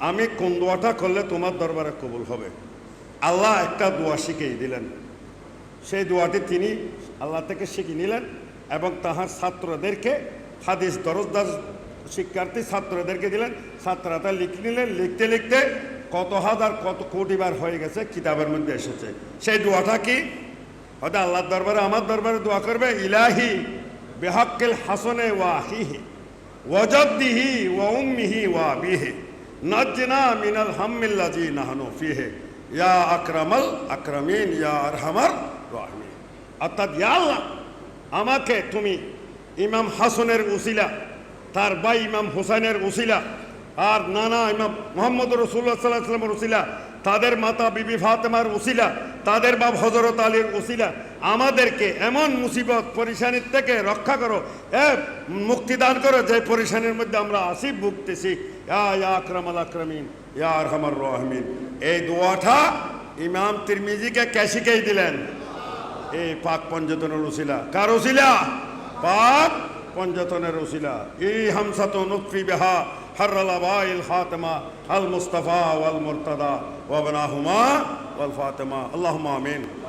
আমি কোন দোয়াটা করলে তোমার দরবারে কবুল হবে? আল্লাহ একটা দোয়া শিখিয়ে দিলেন। সেই দোয়াটি তিনি আল্লাহ থেকে শিখে নিলেন এবং তাহার ছাত্রদেরকে হাদিস দরজদার শিক্ষার্থী ছাত্রদেরকে দিলেন। ছাত্ররা লিখে নিলেন, লিখতে লিখতে কত হাজার, কত কোটিবার হয়ে গেছে, কিতাবের মধ্যে এসেছে। সেই দোয়াটা কি? হয়তো আল্লাহর দরবারে, আমার দরবারে দোয়া করবে, ইলাহি বেহাক্কেল হাসনে ওয়াহিহি ওয়াজদ্দিহি ওয়া উম্মিহি ওয়া বিহি নাজ্জিনা মিনাল হাম্মিল্লাজি নাহানু ফিহে। ইয়া আকরামাল আকরামিন, ইয়া আরহামার রাহিমিন। অর্থাৎ ইয়া আল্লাহ, আমাকে তুমি ইমাম হাসনের উসিলা, তার ভাই ইমাম হুসাইনের উসিলা, আর নানা ইমাম মোহাম্মদ রসুল্লাহ সাল্লাহ সাল্লামের উসিলা তাদের মাতা বিবি ফাতেমার উসিলা, তাদের বাপ হজরত আলীর উসিলা। আমাদেরকে এমন মুসিবত পরিশানির থেকে রক্ষা করো, এ, মুক্তিদান করো যে পরিশানির মধ্যে আমরা আসি, ভুগতেছি। ইয়া আকরাম আল আকরামিন, ইয়া আরহামার রহমিন। এই দোয়াটা ইমাম তিরমিজিকে ক্যাশিকেই দিলেন? এই পাক পঞ্জতনের উসিলা। কার উসিলা? পাক পঞ্জতনের উসিলা। এই হামসাত নুকফি বেহা। حر الأباء الخاتمة المصطفى والمرتضى وابناهما والفاتمة اللهم آمين.